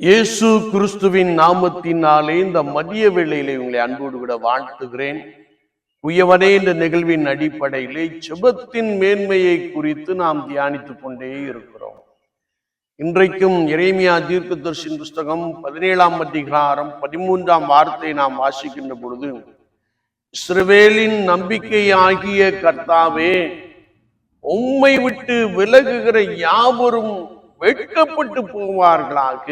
இயேசு கிறிஸ்துவின் நாமத்தினாலே இந்த மதிய வேளையிலே உங்களை அன்போடு விட வாழ்த்துகிறேன். உயவனே இந்த நிகழ்வின் அடிப்படையிலே செபத்தின் மேன்மையை குறித்து நாம் தியானித்துக் கொண்டே இருக்கிறோம். இன்றைக்கும் இறைமியா தீர்க்கதர்ஷின் புஸ்தகம் பதினேழாம் அதிகாரம் பதிமூன்றாம் வார்த்தை நாம் வாசிக்கின்ற பொழுது இஸ்ரவேலின் நம்பிக்கையாகிய கர்த்தாவே உம்மை விட்டு விலகுகிற யாவரும் வெட்கப்பட்டு போவார்களாக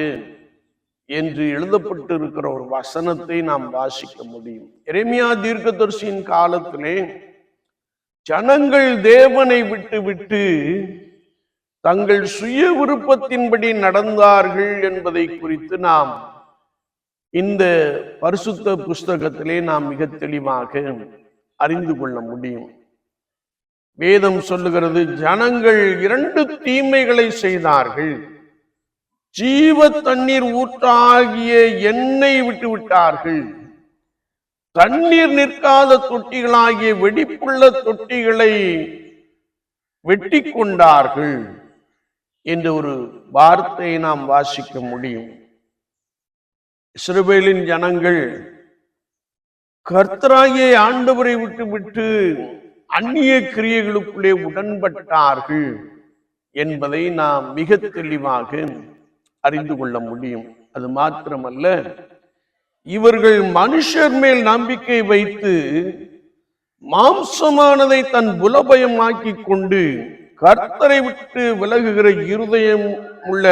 என்று எழுதப்பட்டிருக்கிற ஒரு வசனத்தை நாம் வாசிக்க முடியும். எரேமியா தீர்க்கதர்சியின் காலத்திலே ஜனங்கள் தேவனை விட்டு விட்டு தங்கள் சுய விருப்பத்தின்படி நடந்தார்கள் என்பதை குறித்து நாம் இந்த பரிசுத்த புஸ்தகத்திலே நாம் மிக தெளிவாக அறிந்து கொள்ள முடியும். வேதம் சொல்லுகிறது ஜனங்கள் இரண்டு தீமைகளை செய்தார்கள். ஜீவ தண்ணீர் ஊற்றாகிய எண்ணெய் விட்டு விட்டார்கள். தண்ணீர் நிற்காத தொட்டிகளாகிய வெடிப்புள்ள தொட்டிகளை வெட்டி கொண்டார்கள். என்ற ஒரு வார்த்தையை நாம் வாசிக்க முடியும். இஸ்ரேலின் ஜனங்கள் கர்த்தராகிய ஆண்டவரை விட்டு விட்டு அந்நிய கிரியைகளுக்குள்ளே உடன்பட்டார்கள் என்பதை நாம் மிக தெளிவாக அறிந்து கொள்ள முடியும். அது மாத்திரமல்ல இவர்கள் மனுஷர் மேல் நம்பிக்கை வைத்து மாம்சமானதை தன் புலபயமாக்கி கொண்டு கர்த்தரை விட்டு விலகுகிற இருதயம் உள்ள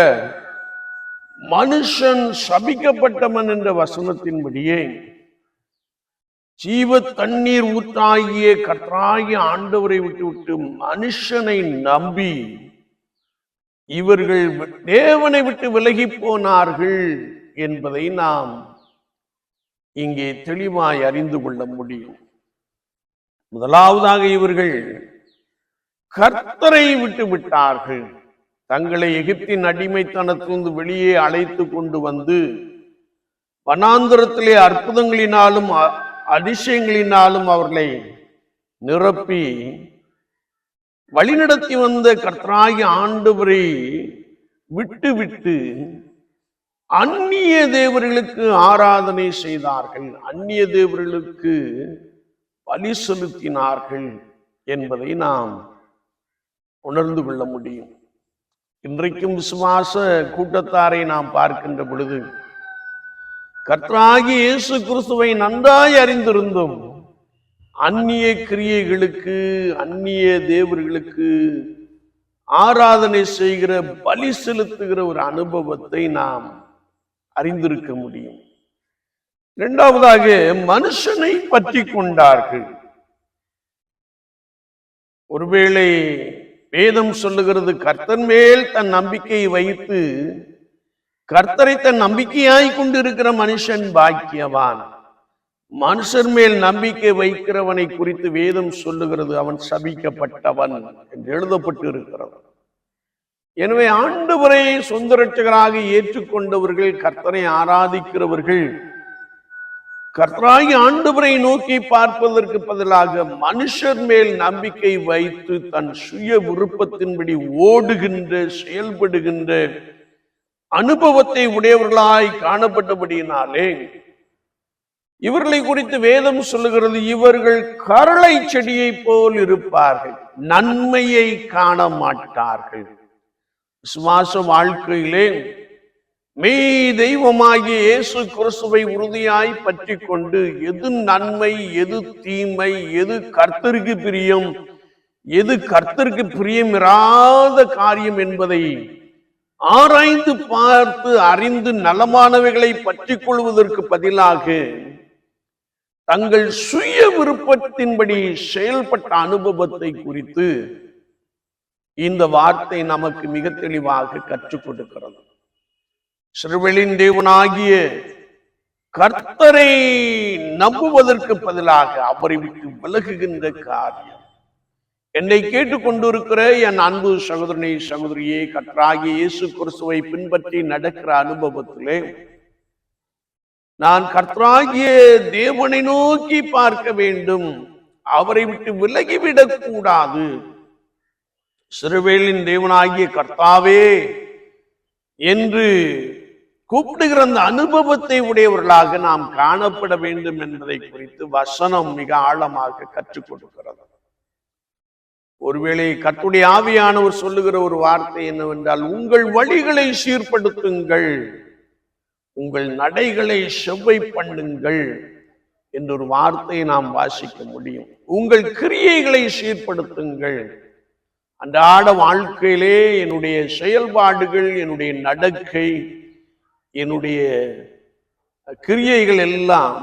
மனுஷன் சபிக்கப்பட்டவன் என்ற வசனத்தின்படியே ஜீவ தண்ணீர் ஊற்றாகிய கற்றாகிய ஆண்டவரை விட்டு மனுஷனை நம்பி இவர்கள் தேவனை விட்டு விலகி போனார்கள் என்பதை நாம் இங்கே தெளிவாய் அறிந்து கொள்ள முடியும். முதலாவதாக இவர்கள் கர்த்தரை விட்டு விட்டார்கள். தங்களை எகிப்தின் அடிமைத்தனத்திலிருந்து வெளியே அழைத்து கொண்டு வந்து வனாந்திரத்திலே அற்புதங்களினாலும் அதிசயங்களினாலும் அவர்களை நிரப்பி வழிநடத்தி வந்த கர்த்தராகி ஆண்டவரை விட்டு விட்டு அந்நிய தேவர்களுக்கு ஆராதனை செய்தார்கள். அந்நிய தேவர்களுக்கு பலி செலுத்தினார்கள் என்பதை நாம் உணர்ந்து கொள்ள முடியும். இன்றைக்கும் விசுவாச கூட்டத்தாரை நாம் பார்க்கின்ற பொழுது கர்த்தராகி இயேசு கிறிஸ்துவை நன்றாய் அறிந்திருந்தும் அந்நிய கிரியைகளுக்கு அந்நிய தேவர்களுக்கு ஆராதனை செய்கிற பலி செலுத்துகிற ஒரு அனுபவத்தை நாம் அறிந்திருக்க முடியும். இரண்டாவதாக மனுஷனை பற்றி கொண்டார்கள். ஒருவேளை வேதம் சொல்லுகிறது கர்த்தன் மேல் தன் நம்பிக்கையை வைத்து கர்த்தரை தன் நம்பிக்கையாய் கொண்டிருக்கிற மனுஷன் பாக்கியவான். மனுஷர் மேல் நம்பிக்கை வைக்கிறவனை குறித்து வேதம் சொல்லுகிறது. அவன் சபிக்கப்பட்டவன் என்று எழுதப்பட்டு இருக்கிறது எனவே ஆண்டவரை சொந்த ரட்சகராக ஏற்றுக்கொண்டவர்கள் கர்த்தரை ஆராதிக்கிறவர்கள் கர்த்தராகி ஆண்டவரை நோக்கி பார்ப்பதற்கு பதிலாக மனுஷர் மேல் நம்பிக்கை வைத்து தன் சுய விருப்பத்தின்படி ஓடுகின்ற செயல்படுகின்ற அனுபவத்தை உடையவர்களாய் காணப்பட்டபடியினாலே இவர்களை குறித்து வேதம் சொல்லுகிறது இவர்கள் கரளை செடியை போல் இருப்பார்கள் நன்மையை காண மாட்டார்கள் விசுவாச வாழ்க்கையிலே மெய் தெய்வமாகிய இயேசு கிறிஸ்துவை உறுதியாய் பற்றி கொண்டு எது நன்மை எது தீமை எது கர்த்தருக்கு பிரியம் எது கர்த்தருக்கு பிரியமிராத காரியம் என்பதை ஆராய்ந்து பார்த்து அறிந்து நலமானவைகளை பற்றி கொள்வதற்கு பதிலாக தங்கள் சுய விருப்பத்தின்படி செயல்பட்ட அனுபவத்தை குறித்து இந்த வார்த்தை நமக்கு மிக தெளிவாக கற்றுக் கொடுக்கிறது. சிறுவெளின் தேவனாகிய கர்த்தரை நம்புவதற்கு பதிலாக அவரை விட்டு விலகுகின்ற காரியம். என்னை கேட்டுக்கொண்டிருக்கிற என் அன்பு சகோதரனை சகோதரியே கற்றாகி இயேசு கிறிஸ்துவை பின்பற்றி நடக்கிற அனுபவத்திலே நான் கர்த்தராகிய தேவனை நோக்கி பார்க்க வேண்டும். அவரை விட்டு விலகிவிடக் கூடாது. சிறுவேலின் தேவனாகிய கர்த்தாவே என்று கூப்பிடுகிற அந்த அனுபவத்தை உடையவர்களாக நாம் காணப்பட வேண்டும் என்பதை குறித்து வசனம் மிக ஆழமாக கற்றுக் கொடுக்கிறது. ஒருவேளை கத்துடைய ஆவியானவர் சொல்லுகிற ஒரு வார்த்தை என்னவென்றால் உங்கள் வழிகளை சீர்படுத்துங்கள். உங்கள் நடைகளை செவ்வை பண்ணுங்கள். என்ற ஒரு வார்த்தையை நாம் வாசிக்க முடியும். உங்கள் கிரியைகளை சீர்படுத்துங்கள். அன்றாட வாழ்க்கையிலே என்னுடைய செயல்பாடுகள் என்னுடைய நடக்கை என்னுடைய கிரியைகள் எல்லாம்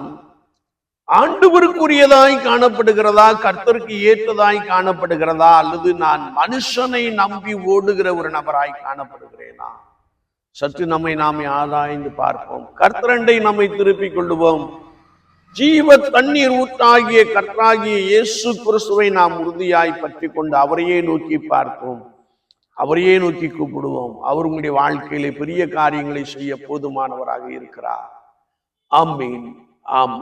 ஆண்டவருக்குரியதாய் காணப்படுகிறதா கர்த்தருக்கு ஏற்றதாய் காணப்படுகிறதா அல்லது நான் மனுஷனை நம்பி ஓடுகிற ஒரு நபராய் காணப்படுகிறேனா? சற்று நம்மை நாமே ஆராய்ந்து பார்ப்போம். கர்த்தரண்டை நம்மை திருப்பிக் கொள்ளுவோம். ஜீவ தண்ணீர் ஊற்றாகிய கர்த்தராகிய இயேசு கிறிஸ்துவை நாம் உறுதியாய் பற்றி கொண்டு அவரையே நோக்கி பார்ப்போம். அவரையே நோக்கி கூப்பிடுவோம். அவர் உங்களுடைய வாழ்க்கையிலே பெரிய காரியங்களை செய்ய போதுமானவராக இருக்கிறார். ஆமீன். ஆமீன்.